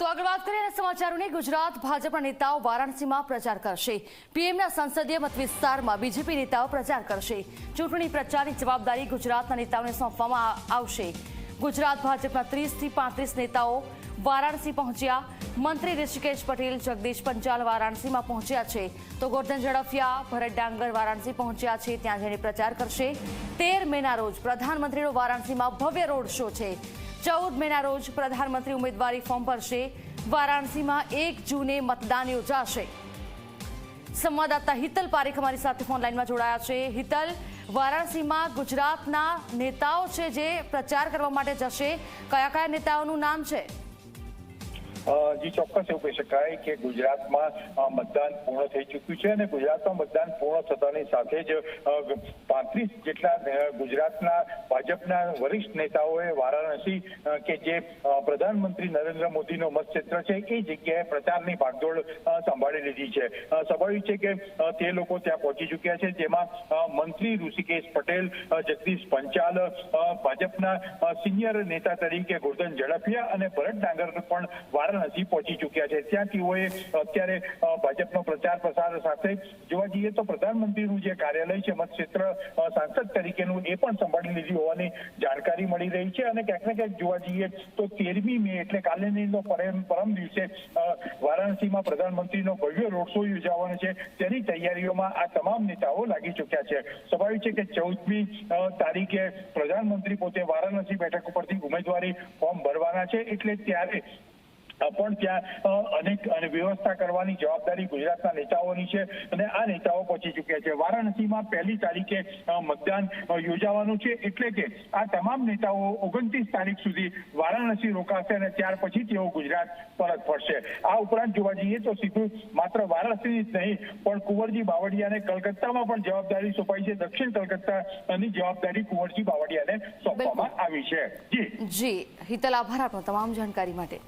તો આગળ વાત કરીએ સમાચારોની, ગુજરાત ભાજપના નેતાઓ વારાણસીમાં પ્રચાર કરશે. પીએમના સંસદીય મત વિસ્તારમાં બીજેપી નેતાઓ પ્રચાર કરશે. ચૂંટણી પ્રચારની જવાબદારી ગુજરાતના નેતાઓને સોંપવામાં આવશે. ગુજરાત ભાજપના ત્રીસથી પાંત્રીસ નેતાઓ વારાણસી પહોંચ્યા. મંત્રી ઋષિકેશ પટેલ, જગદીશ પંચાલ વારાણસીમાં પહોંચ્યા છે. તો ગોરધન ઝડફિયા, ભરત ડાંગર વારાણસી પહોંચ્યા છે. ત્યાં જઈને પ્રચાર કરશે. તેર મેના રોજ પ્રધાનમંત્રીનો વારાણસીમાં ભવ્ય રોડ શો છે. ચૌદ મેના રોજ પ્રધાનમંત્રી ઉમેદવારી ફોર્મ ભરશે. વારાણસીમાં એક જૂને મતદાન યોજાશે. સંવાદદાતા હિતલ પારેખ અમારી સાથે ફોન લાઈનમાં જોડાયા છે. હિતલ, વારાણસીમાં ગુજરાતના નેતાઓ છે જે પ્રચાર કરવા માટે જશે. કયા કયા નેતાઓનું નામ છે? જી ચોક્કસ એવું કહી શકાય કે ગુજરાતમાં મતદાન પૂર્ણ થઈ ચૂક્યું છે અને ગુજરાતમાં મતદાન પૂર્ણ થતાની સાથે જ પાંત્રીસ જેટલા ગુજરાતના ભાજપના વરિષ્ઠ નેતાઓએ વારાણસી કે જે પ્રધાનમંત્રી નરેન્દ્ર મોદીનો મતક્ષેત્ર છે, એ જગ્યાએ પ્રચારની ભાગદોડ સંભાળી લીધી છે. સંભાળ્યું છે કે તે લોકો ત્યાં પહોંચી ચૂક્યા છે. જેમાં મંત્રી ઋષિકેશ પટેલ જગદીશ પંચાલ ભાજપના સિનિયર નેતા તરીકે ગોરધન ઝડફિયા અને ભરત ડાંગર પણ વારાણસી પહોંચી ચૂક્યા છે. ત્યાં તેઓએ અત્યારે ભાજપનો પ્રચાર પ્રસાર સાથે જોવા જઈએ તો પ્રધાનમંત્રીનું જે કાર્યાલય છે, મતક્ષેત્ર સાંસદ તરીકેનું એ પણ સંભાળી લીધી હોવાની જાણકારી મળી રહી છે અને ક્યાંક ને ક્યાંક જોવા જઈએ તો તેરમી મે એટલે કાલે પરમ દિવસે વારાણસીમાં પ્રધાનમંત્રીનો ભવ્ય રોડ શો યોજાવાનો છે. તેની તૈયારીઓમાં આ તમામ નેતાઓ લાગી ચૂક્યા છે. સ્વાભાવિક છે કે ચૌદમી તારીખે પ્રધાનમંત્રી પોતે વારાણસી બેઠક ઉપરથી ઉમેદવારી ફોર્મ ભરવાના છે. એટલે ત્યારે પણ ત્યાં અનેક અને વ્યવસ્થા કરવાની જવાબદારી ગુજરાતના નેતાઓની છે અને આ નેતાઓ પહોંચી ચૂક્યા છે. વારાણસીમાં પહેલી તારીખે મતદાન યોજાવાનું છે એટલે કે આ તમામ નેતાઓ ઓગણત્રીસ તારીખ સુધી વારાણસી રોકાશે અને ત્યાર પછી તેઓ ગુજરાત પરત ફરશે. આ ઉપરાંત જોવા જઈએ તો સીધું માત્ર વારાણસી જ નહીં પણ કુંવરજી બાવળિયાને કલકત્તામાં પણ જવાબદારી સોંપાઈ છે. દક્ષિણ કલકત્તાની જવાબદારી કુંવરજી બાવળિયાને સોંપવામાં આવી છે. જી. જી. હિતલ આભાર આપનો તમામ જાણકારી માટે.